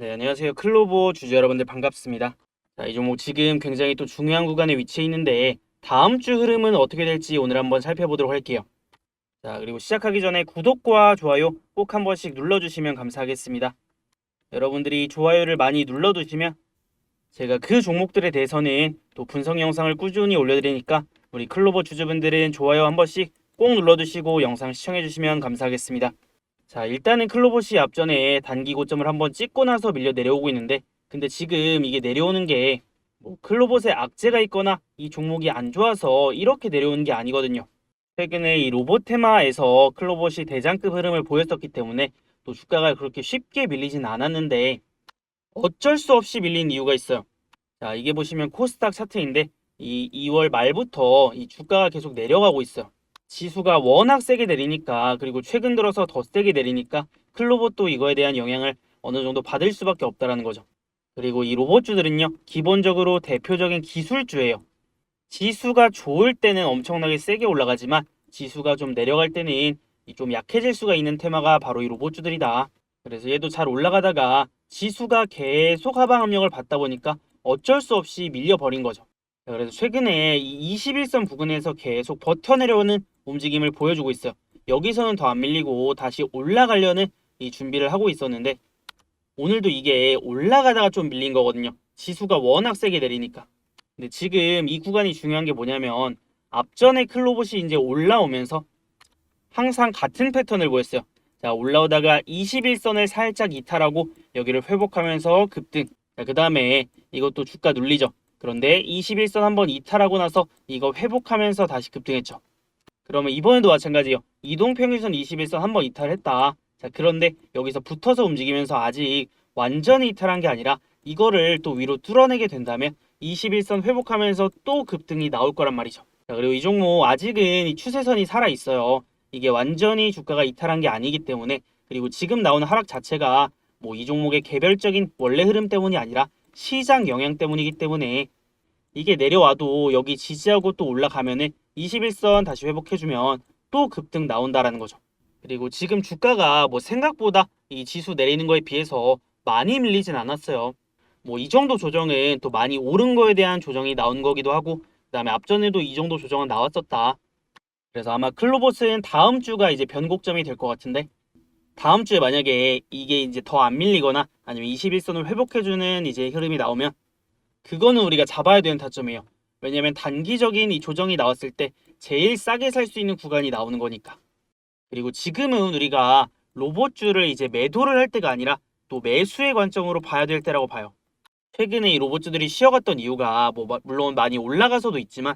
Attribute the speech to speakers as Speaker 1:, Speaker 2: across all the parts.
Speaker 1: 네, 안녕하세요. 클로버 주주 여러분들 반갑습니다. 자, 이 종목 지금 굉장히 또 중요한 구간에 위치해 있는데 다음 주 흐름은 어떻게 될지 오늘 한번 살펴보도록 할게요. 자, 그리고 시작하기 전에 구독과 좋아요 꼭 한 번씩 눌러주시면 감사하겠습니다. 여러분들이 좋아요를 많이 눌러두시면 제가 그 종목들에 대해서는 또 분석 영상을 꾸준히 올려드리니까 우리 클로버 주주분들은 좋아요 한 번씩 꼭 눌러두시고 영상 시청해주시면 감사하겠습니다. 자, 일단은 클로봇이 앞전에 단기 고점을 한번 찍고 나서 밀려 내려오고 있는데, 근데 지금 이게 내려오는 게, 뭐, 클로봇에 악재가 있거나 이 종목이 안 좋아서 이렇게 내려오는 게 아니거든요. 최근에 이 로봇 테마에서 클로봇이 대장급 흐름을 보였었기 때문에 또 주가가 그렇게 쉽게 밀리진 않았는데, 어쩔 수 없이 밀린 이유가 있어요. 자, 이게 보시면 코스닥 차트인데, 이 2월 말부터 이 주가가 계속 내려가고 있어요. 지수가 워낙 세게 내리니까 그리고 최근 들어서 더 세게 내리니까 클로봇도 이거에 대한 영향을 어느 정도 받을 수밖에 없다라는 거죠. 그리고 이 로봇주들은요 기본적으로 대표적인 기술주예요. 지수가 좋을 때는 엄청나게 세게 올라가지만 지수가 좀 내려갈 때는 이좀 약해질 수가 있는 테마가 바로 이 로봇주들이다. 그래서 얘도 잘 올라가다가 지수가 계속 하방 압력을 받다 보니까 어쩔 수 없이 밀려버린 거죠. 자, 그래서 최근에 이 21선 부근에서 계속 버텨내려오는 움직임을 보여주고 있어요. 여기서는 더 안 밀리고 다시 올라가려는 이 준비를 하고 있었는데 오늘도 이게 올라가다가 좀 밀린 거거든요. 지수가 워낙 세게 내리니까. 근데 지금 이 구간이 중요한 게 뭐냐면 앞전에 클로봇이 이제 올라오면서 항상 같은 패턴을 보였어요. 자, 올라오다가 21선을 살짝 이탈하고 여기를 회복하면서 급등. 자, 그 다음에 이것도 주가 눌리죠. 그런데 21선 한번 이탈하고 나서 이거 회복하면서 다시 급등했죠. 그러면 이번에도 마찬가지예요. 이동평균선 21선 한번 이탈했다. 자, 그런데 여기서 붙어서 움직이면서 아직 완전히 이탈한 게 아니라 이거를 또 위로 뚫어내게 된다면 21선 회복하면서 또 급등이 나올 거란 말이죠. 자, 그리고 이 종목 아직은 이 추세선이 살아 있어요. 이게 완전히 주가가 이탈한 게 아니기 때문에 그리고 지금 나오는 하락 자체가 뭐 이 종목의 개별적인 원래 흐름 때문이 아니라 시장 영향 때문이기 때문에 이게 내려와도 여기 지지하고 또 올라가면은 21선 다시 회복해주면 또 급등 나온다라는 거죠. 그리고 지금 주가가 뭐 생각보다 이 지수 내리는 거에 비해서 많이 밀리진 않았어요. 뭐 이 정도 조정은 또 많이 오른 거에 대한 조정이 나온 거기도 하고 그다음에 앞전에도 이 정도 조정은 나왔었다. 그래서 아마 클로봇은 다음 주가 이제 변곡점이 될 것 같은데 다음 주에 만약에 이게 이제 더 안 밀리거나 아니면 21선을 회복해주는 이제 흐름이 나오면 그거는 우리가 잡아야 되는 타점이에요. 왜냐면 단기적인 이 조정이 나왔을 때 제일 싸게 살 수 있는 구간이 나오는 거니까. 그리고 지금은 우리가 로봇주를 이제 매도를 할 때가 아니라 또 매수의 관점으로 봐야 될 때라고 봐요. 최근에 이 로봇주들이 쉬어갔던 이유가 뭐 마- 물론 많이 올라가서도 있지만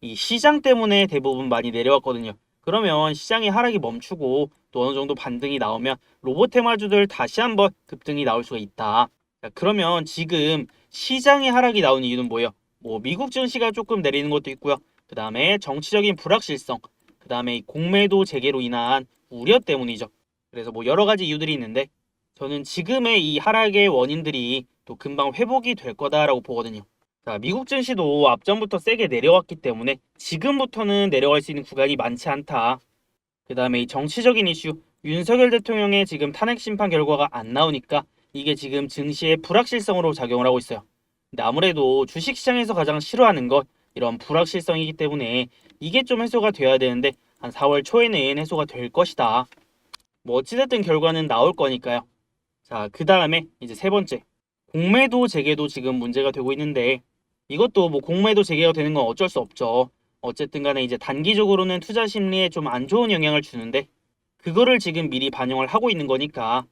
Speaker 1: 이 시장 때문에 대부분 많이 내려왔거든요. 그러면 시장의 하락이 멈추고 또 어느 정도 반등이 나오면 로봇 테마주들 다시 한번 급등이 나올 수가 있다. 자, 그러면 지금 시장의 하락이 나온 이유는 뭐예요? 뭐 미국 증시가 조금 내리는 것도 있고요. 그 다음에 정치적인 불확실성, 그 다음에 공매도 재개로 인한 우려 때문이죠. 그래서 뭐 여러 가지 이유들이 있는데 저는 지금의 이 하락의 원인들이 또 금방 회복이 될 거다라고 보거든요. 자, 미국 증시도 앞전부터 세게 내려왔기 때문에 지금부터는 내려갈 수 있는 구간이 많지 않다. 그 다음에 이 정치적인 이슈, 윤석열 대통령의 지금 탄핵 심판 결과가 안 나오니까 이게 지금 증시의 불확실성으로 작용을 하고 있어요. 근데 아무래도 주식시장에서 가장 싫어하는 것 이런 불확실성이기 때문에 이게 좀 해소가 돼야 되는데 한 4월 초에는 해소가 될 것이다. 뭐 어찌됐든 결과는 나올 거니까요. 자, 그 다음에 이제 세 번째. 공매도 재개도 지금 문제가 되고 있는데 이것도 뭐 공매도 재개가 되는 건 어쩔 수 없죠. 어쨌든 간에 이제 단기적으로는 투자 심리에 좀 안 좋은 영향을 주는데 그거를 지금 미리 반영을 하고 있는 거니까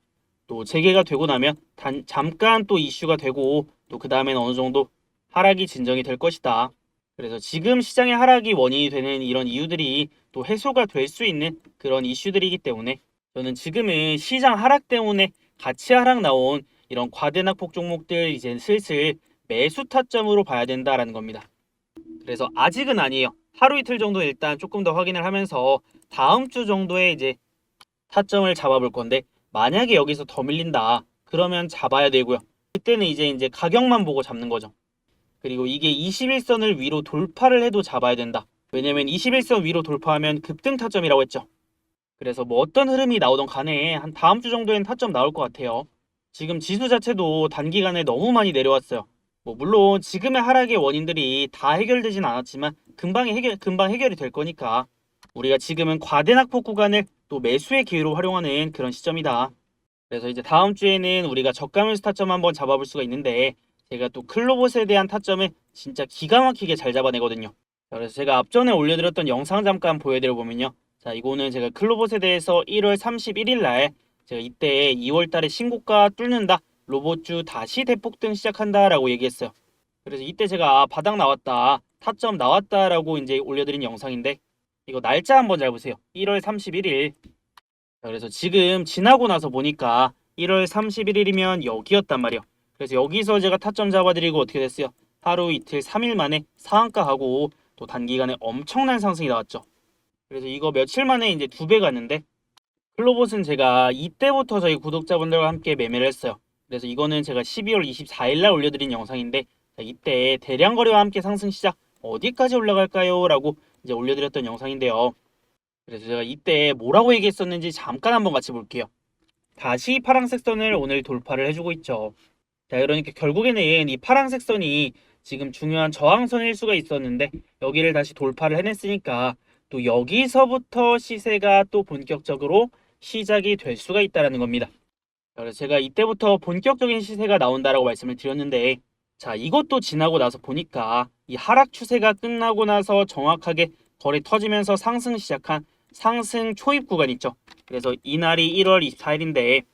Speaker 1: 또 재개가 되고 나면 단, 잠깐 또 이슈가 되고 또 그 다음엔 어느 정도 하락이 진정이 될 것이다. 그래서 지금 시장의 하락이 원인이 되는 이런 이유들이 또 해소가 될 수 있는 그런 이슈들이기 때문에 저는 지금은 시장 하락 때문에 같이 하락 나온 이런 과대낙폭 종목들 이제 슬슬 매수 타점으로 봐야 된다라는 겁니다. 그래서 아직은 아니에요. 하루 이틀 정도 일단 조금 더 확인을 하면서 다음 주 정도에 이제 타점을 잡아볼 건데 만약에 여기서 더 밀린다 그러면 잡아야 되고요. 그때는 이제 이제 가격만 보고 잡는 거죠. 그리고 이게 21선을 위로 돌파를 해도 잡아야 된다. 왜냐면 21선 위로 돌파하면 급등 타점이라고 했죠. 그래서 뭐 어떤 흐름이 나오던 간에 한 다음 주 정도엔 타점 나올 것 같아요. 지금 지수 자체도 단기간에 너무 많이 내려왔어요. 뭐 물론 지금의 하락의 원인들이 다 해결되진 않았지만 금방 해결 금방 해결이 될 거니까 우리가 지금은 과대낙폭 구간을 또 매수의 기회로 활용하는 그런 시점이다. 그래서 이제 다음 주에는 우리가 저가면서 타점 한번 잡아볼 수가 있는데 제가 또 클로봇에 대한 타점을 진짜 기가 막히게 잘 잡아내거든요. 자, 그래서 제가 앞전에 올려드렸던 영상 잠깐 보여드려 보면요. 자, 이거는 제가 클로봇에 대해서 1월 31일 날 제가 이때 2월 달에 신고가 뚫는다. 로봇주 다시 대폭등 시작한다 라고 얘기했어요. 그래서 이때 제가 바닥 나왔다. 타점 나왔다 라고 이제 올려드린 영상인데 이거 날짜 한번 잘 보세요. 1월 31일. 자, 그래서 지금 지나고 나서 보니까 1월 31일이면 여기였단 말이에요. 그래서 여기서 제가 타점 잡아드리고 어떻게 됐어요? 하루 이틀 3일 만에 상한가 하고 또 단기간에 엄청난 상승이 나왔죠. 그래서 이거 며칠 만에 이제 두 배 갔는데 클로봇은 제가 이때부터 저희 구독자분들과 함께 매매를 했어요. 그래서 이거는 제가 12월 24일 날 올려드린 영상인데 자, 이때 대량 거래와 함께 상승 시작 어디까지 올라갈까요? 라고 이제 올려드렸던 영상인데요. 그래서 제가 이때 뭐라고 얘기했었는지 잠깐 한번 같이 볼게요. 다시 파란색 선을 오늘 돌파를 해주고 있죠. 자, 그러니까 결국에는 이 파란색 선이 지금 중요한 저항선일 수가 있었는데 여기를 다시 돌파를 해냈으니까 또 여기서부터 시세가 또 본격적으로 시작이 될 수가 있다라는 겁니다. 자, 그래서 제가 이때부터 본격적인 시세가 나온다라고 말씀을 드렸는데 자, 이것도 지나고 나서 보니까 이 하락 추세가 끝나고 나서 정확하게 거래 터지면서 상승 시작한 상승 초입 구간 있죠. 그래서 이날이 1월 24일인데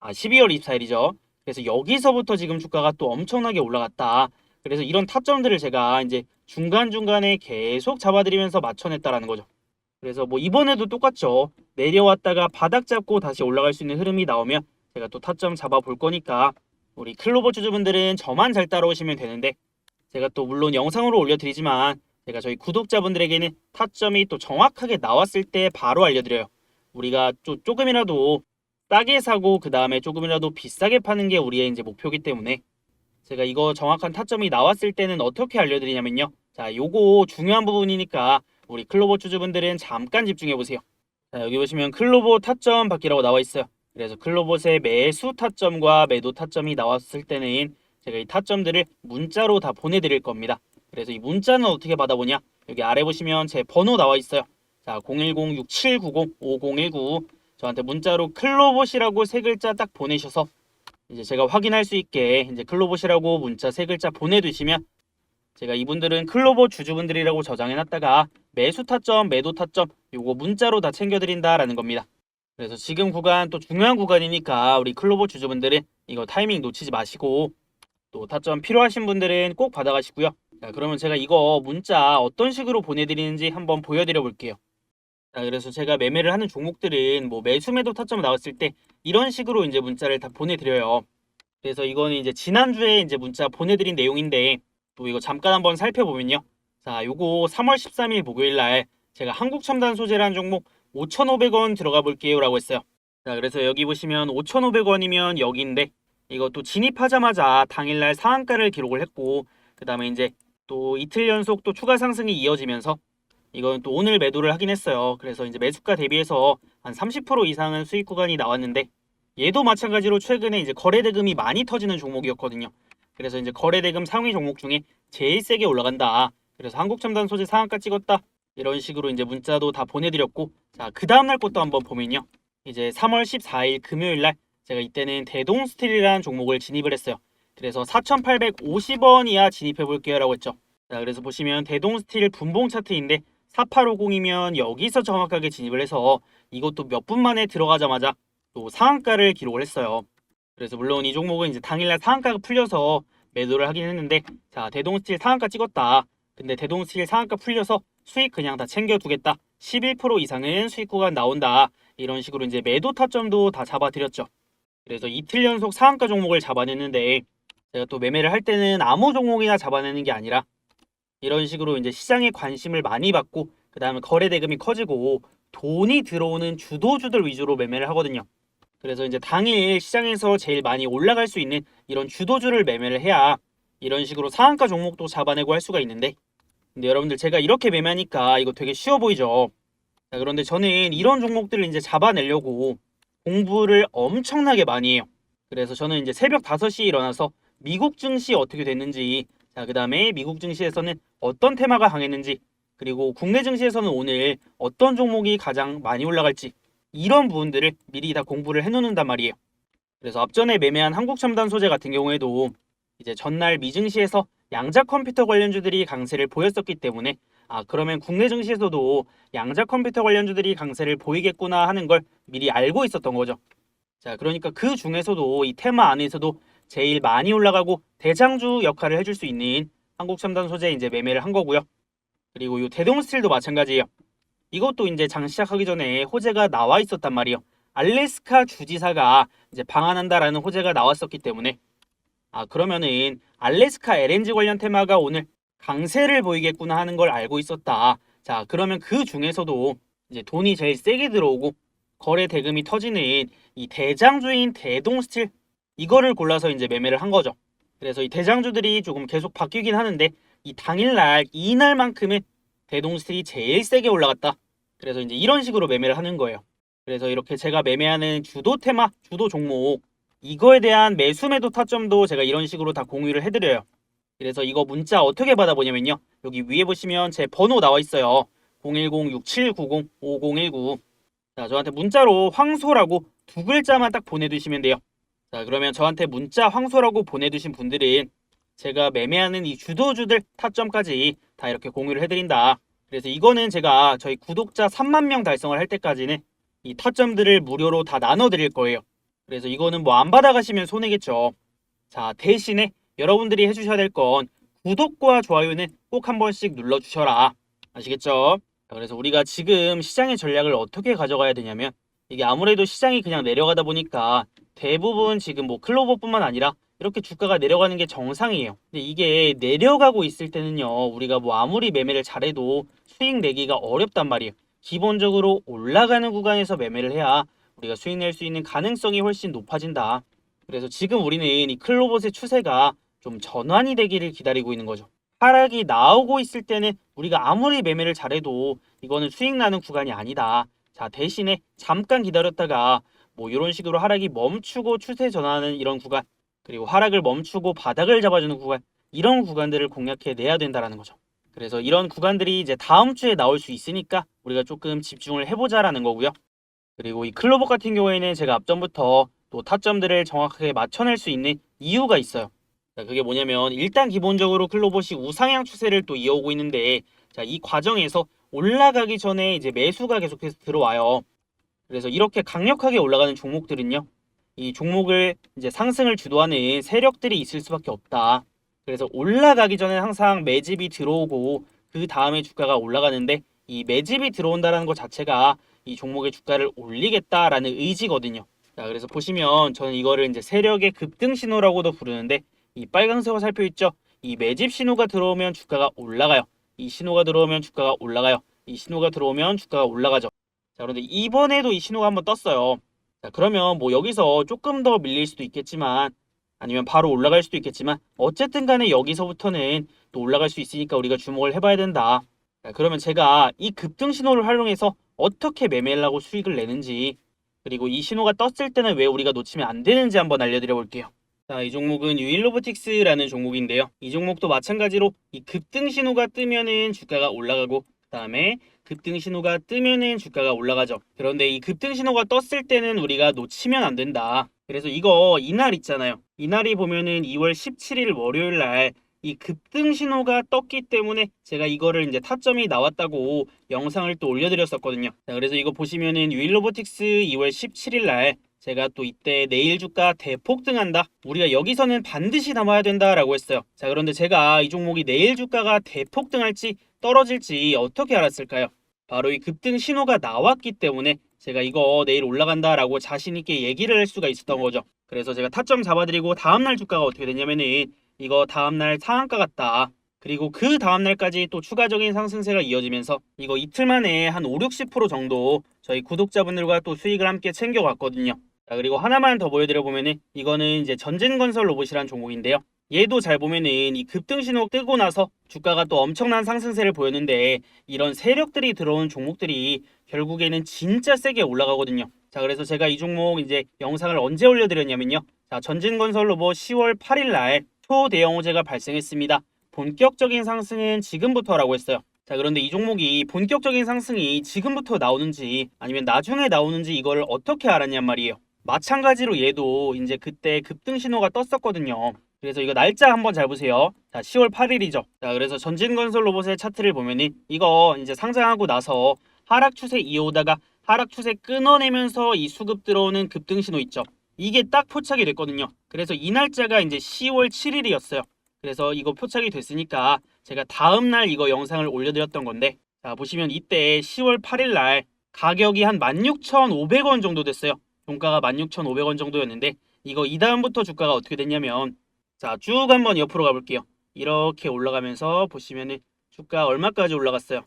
Speaker 1: 아 12월 24일이죠. 그래서 여기서부터 지금 주가가 또 엄청나게 올라갔다. 그래서 이런 타점들을 제가 이제 중간중간에 계속 잡아드리면서 맞춰냈다라는 거죠. 그래서 뭐 이번에도 똑같죠. 내려왔다가 바닥 잡고 다시 올라갈 수 있는 흐름이 나오면 제가 또 타점 잡아볼 거니까 우리 클로버 주주분들은 저만 잘 따라오시면 되는데 제가 또 물론 영상으로 올려드리지만 제가 저희 구독자분들에게는 타점이 또 정확하게 나왔을 때 바로 알려드려요. 우리가 좀 조금이라도 싸게 사고 그 다음에 조금이라도 비싸게 파는 게 우리의 이제 목표이기 때문에 제가 이거 정확한 타점이 나왔을 때는 어떻게 알려드리냐면요. 자, 요거 중요한 부분이니까 우리 클로버 주주분들은 잠깐 집중해 보세요. 자, 여기 보시면 클로버 타점 받기라고 나와 있어요. 그래서 클로봇의 매수 타점과 매도 타점이 나왔을 때는 제가 이 타점들을 문자로 다 보내드릴 겁니다. 그래서 이 문자는 어떻게 받아보냐? 여기 아래 보시면 제 번호 나와 있어요. 자, 010-6790-5019 저한테 문자로 클로봇이라고 세 글자 딱 보내셔서 이제 제가 확인할 수 있게 이제 클로봇이라고 문자 세 글자 보내두시면 제가 이분들은 클로봇 주주분들이라고 저장해놨다가 매수 타점, 매도 타점 요거 문자로 다 챙겨드린다라는 겁니다. 그래서 지금 구간 또 중요한 구간이니까 우리 클로버 주주분들은 이거 타이밍 놓치지 마시고 또 타점 필요하신 분들은 꼭 받아가시고요. 자, 그러면 제가 이거 문자 어떤 식으로 보내드리는지 한번 보여드려 볼게요. 자, 그래서 제가 매매를 하는 종목들은 뭐 매수 매도 타점 나왔을 때 이런 식으로 이제 문자를 다 보내드려요. 그래서 이거는 이제 지난주에 이제 문자 보내드린 내용인데 또 이거 잠깐 한번 살펴보면요. 자, 요거 3월 13일 목요일 날 제가 한국첨단 소재라는 종목 5,500원 들어가 볼게요 라고 했어요. 자, 그래서 여기 보시면 5,500원이면 여기인데 이것도 진입하자마자 당일날 상한가를 기록을 했고 그 다음에 이제 또 이틀 연속 또 추가 상승이 이어지면서 이건 또 오늘 매도를 하긴 했어요. 그래서 이제 매수가 대비해서 한 30% 이상은 수익 구간이 나왔는데 얘도 마찬가지로 최근에 이제 거래 대금이 많이 터지는 종목이었거든요. 그래서 이제 거래 대금 상위 종목 중에 제일 세게 올라간다. 그래서 한국첨단 소재 상한가 찍었다. 이런 식으로 이제 문자도 다 보내드렸고 자 그 다음날 것도 한번 보면요. 이제 3월 14일 금요일날 제가 이때는 대동스틸이라는 종목을 진입을 했어요. 그래서 4,850원 이하 진입해 볼게요 라고 했죠. 자 그래서 보시면 대동스틸 분봉 차트인데 4850이면 여기서 정확하게 진입을 해서 이것도 몇 분 만에 들어가자마자 또 상한가를 기록을 했어요. 그래서 물론 이 종목은 이제 당일날 상한가가 풀려서 매도를 하긴 했는데 자 대동스틸 상한가 찍었다. 근데 대동스틸 상한가 풀려서 수익 그냥 다 챙겨두겠다. 11% 이상은 수익 구간 나온다. 이런 식으로 이제 매도 타점도 다 잡아드렸죠. 그래서 이틀 연속 상한가 종목을 잡아냈는데 제가 또 매매를 할 때는 아무 종목이나 잡아내는 게 아니라 이런 식으로 이제 시장에 관심을 많이 받고 그 다음에 거래 대금이 커지고 돈이 들어오는 주도주들 위주로 매매를 하거든요. 그래서 이제 당일 시장에서 제일 많이 올라갈 수 있는 이런 주도주를 매매를 해야 이런 식으로 상한가 종목도 잡아내고 할 수가 있는데 근데 여러분들 제가 이렇게 매매하니까 이거 되게 쉬워 보이죠? 자, 그런데 저는 이런 종목들을 이제 잡아내려고 공부를 엄청나게 많이 해요. 그래서 저는 이제 새벽 5시에 일어나서 미국 증시 어떻게 됐는지, 자, 그 다음에 미국 증시에서는 어떤 테마가 강했는지, 그리고 국내 증시에서는 오늘 어떤 종목이 가장 많이 올라갈지, 이런 부분들을 미리 다 공부를 해놓는단 말이에요. 그래서 앞전에 매매한 한국첨단 소재 같은 경우에도 이제 전날 미증시에서 양자 컴퓨터 관련주들이 강세를 보였었기 때문에 아 그러면 국내 증시에서도 양자 컴퓨터 관련주들이 강세를 보이겠구나 하는 걸 미리 알고 있었던 거죠. 자 그러니까 그 중에서도 이 테마 안에서도 제일 많이 올라가고 대장주 역할을 해줄 수 있는 한국첨단 소재 이제 매매를 한 거고요. 그리고 이 대동스틸도 마찬가지예요. 이것도 이제 장 시작하기 전에 호재가 나와 있었단 말이에요. 알래스카 주지사가 이제 방한한다라는 호재가 나왔었기 때문에 아 그러면은 알래스카 LNG 관련 테마가 오늘 강세를 보이겠구나 하는 걸 알고 있었다. 자 그러면 그 중에서도 이제 돈이 제일 세게 들어오고 거래 대금이 터지는 이 대장주인 대동스틸 이거를 골라서 이제 매매를 한 거죠. 그래서 이 대장주들이 조금 계속 바뀌긴 하는데 이 당일날 이날만큼은 대동스틸이 제일 세게 올라갔다. 그래서 이제 이런 식으로 매매를 하는 거예요. 그래서 이렇게 제가 매매하는 주도 테마, 주도 종목 이거에 대한 매수 매도 타점도 제가 이런 식으로 다 공유를 해드려요. 그래서 이거 문자 어떻게 받아보냐면요. 여기 위에 보시면 제 번호 나와 있어요. 010-6790-5019. 자, 저한테 문자로 황소라고 두 글자만 딱 보내두시면 돼요. 자, 그러면 저한테 문자 황소라고 보내두신 분들은 제가 매매하는 이 주도주들 타점까지 다 이렇게 공유를 해드린다. 그래서 이거는 제가 저희 구독자 3만 명 달성을 할 때까지는 이 타점들을 무료로 다 나눠드릴 거예요. 그래서 이거는 뭐 안 받아가시면 손해겠죠. 자, 대신에 여러분들이 해주셔야 될 건 구독과 좋아요는 꼭 한 번씩 눌러주셔라. 아시겠죠? 자, 그래서 우리가 지금 시장의 전략을 어떻게 가져가야 되냐면 이게 아무래도 시장이 그냥 내려가다 보니까 대부분 지금 뭐 클로버뿐만 아니라 이렇게 주가가 내려가는 게 정상이에요. 근데 이게 내려가고 있을 때는요, 우리가 뭐 아무리 매매를 잘해도 수익 내기가 어렵단 말이에요. 기본적으로 올라가는 구간에서 매매를 해야 우리가 수익 낼 수 있는 가능성이 훨씬 높아진다. 그래서 지금 우리는 이 클로봇의 추세가 좀 전환이 되기를 기다리고 있는 거죠. 하락이 나오고 있을 때는 우리가 아무리 매매를 잘해도 이거는 수익 나는 구간이 아니다. 자, 대신에 잠깐 기다렸다가 뭐 이런 식으로 하락이 멈추고 추세 전환하는 이런 구간, 그리고 하락을 멈추고 바닥을 잡아주는 구간, 이런 구간들을 공략해 내야 된다라는 거죠. 그래서 이런 구간들이 이제 다음 주에 나올 수 있으니까 우리가 조금 집중을 해보자라는 거고요. 그리고 이 클로버 같은 경우에는 제가 앞전부터 또 타점들을 정확하게 맞춰낼 수 있는 이유가 있어요. 자, 그게 뭐냐면 일단 기본적으로 클로봇이 우상향 추세를 또 이어오고 있는데 자, 이 과정에서 올라가기 전에 이제 매수가 계속해서 들어와요. 그래서 이렇게 강력하게 올라가는 종목들은요. 이 종목을 이제 상승을 주도하는 세력들이 있을 수밖에 없다. 그래서 올라가기 전에 항상 매집이 들어오고 그 다음에 주가가 올라가는데 이 매집이 들어온다는 것 자체가 이 종목의 주가를 올리겠다라는 의지거든요. 자, 그래서 보시면 저는 이거를 이제 세력의 급등 신호라고도 부르는데 이 빨강색으로 살펴 있죠. 이 매집 신호가 들어오면 주가가 올라가요. 이 신호가 들어오면 주가가 올라가요. 이 신호가 들어오면 주가가 올라가죠. 자, 그런데 이번에도 이 신호가 한번 떴어요. 자, 그러면 뭐 여기서 조금 더 밀릴 수도 있겠지만 아니면 바로 올라갈 수도 있겠지만 어쨌든 간에 여기서부터는 또 올라갈 수 있으니까 우리가 주목을 해봐야 된다. 자, 그러면 제가 이 급등 신호를 활용해서 어떻게 매매를 하고 수익을 내는지 그리고 이 신호가 떴을 때는 왜 우리가 놓치면 안 되는지 한번 알려드려 볼게요. 자, 이 종목은 유일로보틱스라는 종목인데요. 이 종목도 마찬가지로 이 급등 신호가 뜨면은 주가가 올라가고 그다음에 급등 신호가 뜨면은 주가가 올라가죠. 그런데 이 급등 신호가 떴을 때는 우리가 놓치면 안 된다. 그래서 이거 이날 있잖아요. 이날이 보면은 2월 17일 월요일 날 이 급등 신호가 떴기 때문에 제가 이거를 이제 타점이 나왔다고 영상을 또 올려드렸었거든요. 자, 그래서 이거 보시면은 유일로보틱스 2월 17일 날 제가 또 이때 내일 주가 대폭등한다. 우리가 여기서는 반드시 담아야 된다라고 했어요. 자, 그런데 제가 이 종목이 내일 주가가 대폭등할지 떨어질지 어떻게 알았을까요? 바로 이 급등 신호가 나왔기 때문에 제가 이거 내일 올라간다라고 자신 있게 얘기를 할 수가 있었던 거죠. 그래서 제가 타점 잡아드리고 다음날 주가가 어떻게 되냐면은 이거 다음날 상한가 같다. 그리고 그 다음날까지 또 추가적인 상승세가 이어지면서 이거 이틀 만에 한 5, 60% 정도 저희 구독자분들과 또 수익을 함께 챙겨갔거든요. 자, 그리고 하나만 더 보여드려 보면은 이거는 이제 전진건설 로봇이란 종목인데요. 얘도 잘 보면은 이 급등 신호 뜨고 나서 주가가 또 엄청난 상승세를 보였는데 이런 세력들이 들어온 종목들이 결국에는 진짜 세게 올라가거든요. 자, 그래서 제가 이 종목 이제 영상을 언제 올려드렸냐면요. 자, 전진건설 로봇 10월 8일 날 초대형 호재가 발생했습니다. 본격적인 상승은 지금부터라고 했어요. 자, 그런데 이 종목이 본격적인 상승이 지금부터 나오는지 아니면 나중에 나오는지 이거를 어떻게 알았냔 말이에요. 마찬가지로 얘도 이제 그때 급등 신호가 떴었거든요. 그래서 이거 날짜 한번 잘 보세요. 자, 10월 8일이죠. 자, 그래서 전진건설 로봇의 차트를 보면은 이거 이제 상장하고 나서 하락 추세 이어오다가 하락 추세 끊어내면서 이 수급 들어오는 급등 신호 있죠. 이게 딱 포착이 됐거든요. 그래서 이 날짜가 이제 10월 7일이었어요. 그래서 이거 포착이 됐으니까 제가 다음 날 이거 영상을 올려드렸던 건데 자 보시면 이때 10월 8일 날 가격이 한 16,500원 정도 됐어요. 종가가 16,500원 정도였는데 이거 이 다음부터 주가가 어떻게 됐냐면 자 쭉 한번 옆으로 가볼게요. 이렇게 올라가면서 보시면은 주가 얼마까지 올라갔어요?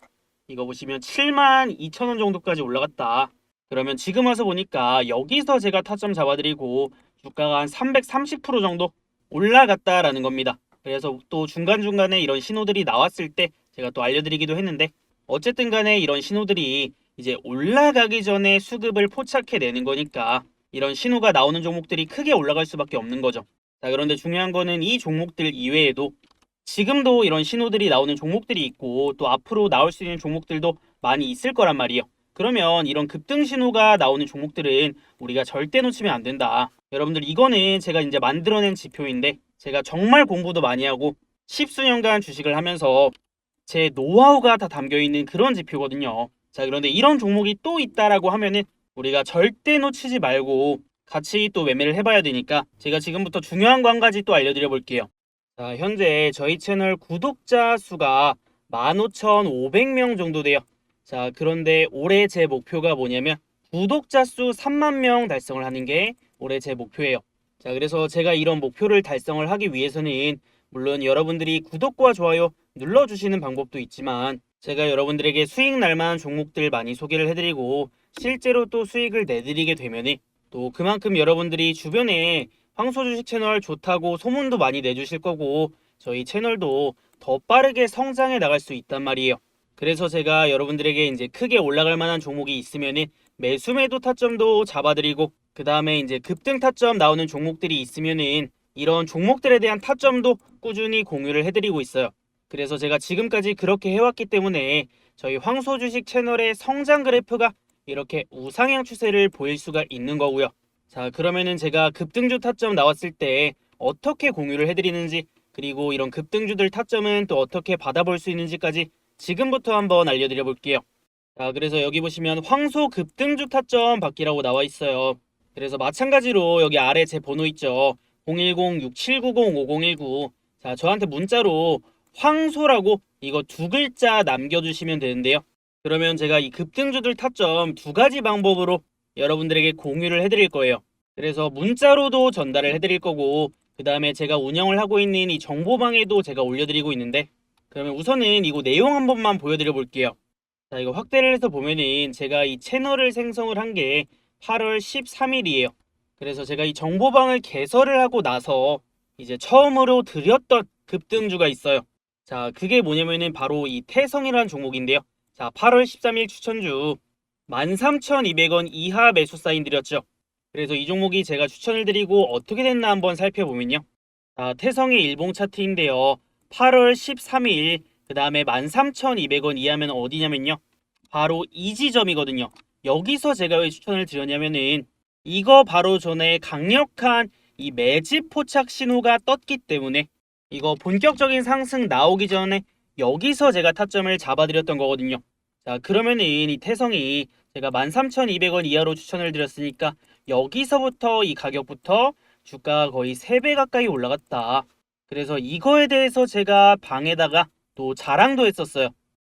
Speaker 1: 이거 보시면 7만 2천 원 정도까지 올라갔다. 그러면 지금 와서 보니까 여기서 제가 타점 잡아드리고 주가가 한 330% 정도 올라갔다라는 겁니다. 그래서 또 중간중간에 이런 신호들이 나왔을 때 제가 또 알려드리기도 했는데 어쨌든 간에 이런 신호들이 이제 올라가기 전에 수급을 포착해내는 거니까 이런 신호가 나오는 종목들이 크게 올라갈 수밖에 없는 거죠. 자, 그런데 중요한 거는 이 종목들 이외에도 지금도 이런 신호들이 나오는 종목들이 있고 또 앞으로 나올 수 있는 종목들도 많이 있을 거란 말이에요. 그러면 이런 급등 신호가 나오는 종목들은 우리가 절대 놓치면 안 된다. 여러분들 이거는 제가 이제 만들어낸 지표인데 제가 정말 공부도 많이 하고 십수년간 주식을 하면서 제 노하우가 다 담겨 있는 그런 지표거든요. 자, 그런데 이런 종목이 또 있다라고 하면은 우리가 절대 놓치지 말고 같이 또 매매를 해봐야 되니까 제가 지금부터 중요한 거 한 가지 또 알려드려 볼게요. 자, 현재 저희 채널 구독자 수가 15,500명 정도 돼요. 자, 그런데 올해 제 목표가 뭐냐면 구독자 수 3만 명 달성을 하는 게 올해 제 목표예요. 자, 그래서 제가 이런 목표를 달성을 하기 위해서는 물론 여러분들이 구독과 좋아요 눌러주시는 방법도 있지만 제가 여러분들에게 수익 날만한 종목들 많이 소개를 해드리고 실제로 또 수익을 내드리게 되면은 또 그만큼 여러분들이 주변에 황소 주식 채널 좋다고 소문도 많이 내주실 거고 저희 채널도 더 빠르게 성장해 나갈 수 있단 말이에요. 그래서 제가 여러분들에게 이제 크게 올라갈 만한 종목이 있으면은 매수 매도 타점도 잡아드리고 그 다음에 이제 급등 타점 나오는 종목들이 있으면은 이런 종목들에 대한 타점도 꾸준히 공유를 해드리고 있어요. 그래서 제가 지금까지 그렇게 해왔기 때문에 저희 황소 주식 채널의 성장 그래프가 이렇게 우상향 추세를 보일 수가 있는 거고요. 자, 그러면은 제가 급등주 타점 나왔을 때 어떻게 공유를 해드리는지 그리고 이런 급등주들 타점은 또 어떻게 받아볼 수 있는지까지 지금부터 한번 알려드려 볼게요. 자, 그래서 여기 보시면 황소 급등주 타점 받기라고 나와 있어요. 그래서 마찬가지로 여기 아래 제 번호 있죠. 010-6790-5019. 자, 저한테 문자로 황소라고 이거 두 글자 남겨주시면 되는데요. 그러면 제가 이 급등주들 타점 두 가지 방법으로 여러분들에게 공유를 해드릴 거예요. 그래서 문자로도 전달을 해드릴 거고, 그 다음에 제가 운영을 하고 있는 이 정보방에도 제가 올려드리고 있는데, 그러면 우선은 이거 내용 한 번만 보여드려 볼게요. 자, 이거 확대를 해서 보면은 제가 이 채널을 생성을 한 게 8월 13일이에요. 그래서 제가 이 정보방을 개설을 하고 나서 이제 처음으로 드렸던 급등주가 있어요. 자, 그게 뭐냐면은 바로 이 태성이라는 종목인데요. 자, 8월 13일 추천주 13,200원 이하 매수 사인 드렸죠. 그래서 이 종목이 제가 추천을 드리고 어떻게 됐나 한번 살펴보면요. 자, 태성의 일봉 차트인데요. 8월 13일 그 다음에 13,200원 이하면 어디냐면요. 바로 이 지점이거든요. 여기서 제가 왜 추천을 드렸냐면은 이거 바로 전에 강력한 이 매집 포착 신호가 떴기 때문에 이거 본격적인 상승 나오기 전에 여기서 제가 타점을 잡아드렸던 거거든요. 자, 그러면은 이 태성이 제가 13,200원 이하로 추천을 드렸으니까 여기서부터 이 가격부터 주가가 거의 3배 가까이 올라갔다. 그래서 이거에 대해서 제가 방에다가 또 자랑도 했었어요.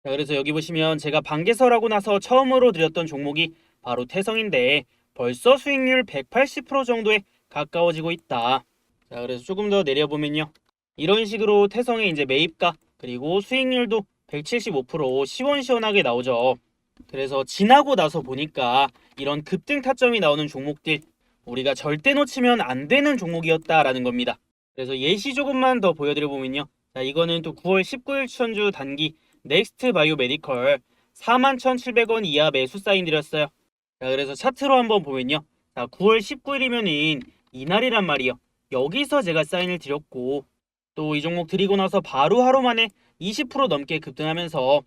Speaker 1: 자, 그래서 여기 보시면 제가 방개설하고 나서 처음으로 드렸던 종목이 바로 태성인데 벌써 수익률 180% 정도에 가까워지고 있다. 자, 그래서 조금 더 내려보면요. 이런 식으로 태성의 이제 매입가 그리고 수익률도 175% 시원시원하게 나오죠. 그래서 지나고 나서 보니까 이런 급등 타점이 나오는 종목들 우리가 절대 놓치면 안 되는 종목이었다라는 겁니다. 그래서 예시 조금만 더 보여드려 보면요. 자, 이거는 또 9월 19일 추천주 단기 넥스트 바이오 메디컬 41,700원 이하 매수 사인 드렸어요. 자, 그래서 차트로 한번 보면요. 자, 9월 19일이면은 이날이란 말이요. 여기서 제가 사인을 드렸고 또 이 종목 드리고 나서 바로 하루 만에 20% 넘게 급등하면서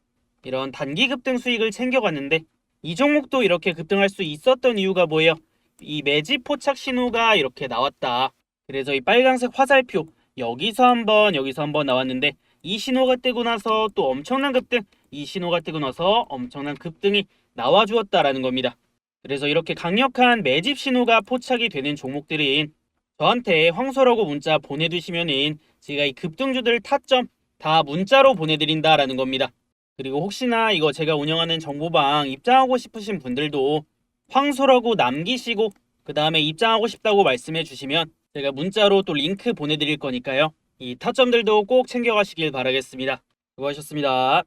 Speaker 1: 이런 단기 급등 수익을 챙겨갔는데 이 종목도 이렇게 급등할 수 있었던 이유가 뭐예요? 이 매집 포착 신호가 이렇게 나왔다. 그래서 이 빨간색 화살표 여기서 한번 여기서 한번 나왔는데 이 신호가 뜨고 나서 또 엄청난 급등 이 신호가 뜨고 나서 엄청난 급등이 나와주었다라는 겁니다. 그래서 이렇게 강력한 매집 신호가 포착이 되는 종목들은 저한테 황소라고 문자 보내두시면은 제가 이 급등주들 타점 다 문자로 보내드린다라는 겁니다. 그리고 혹시나 이거 제가 운영하는 정보방 입장하고 싶으신 분들도 황소라고 남기시고 그 다음에 입장하고 싶다고 말씀해 주시면 제가 문자로 또 링크 보내드릴 거니까요. 이 타점들도 꼭 챙겨가시길 바라겠습니다. 수고하셨습니다.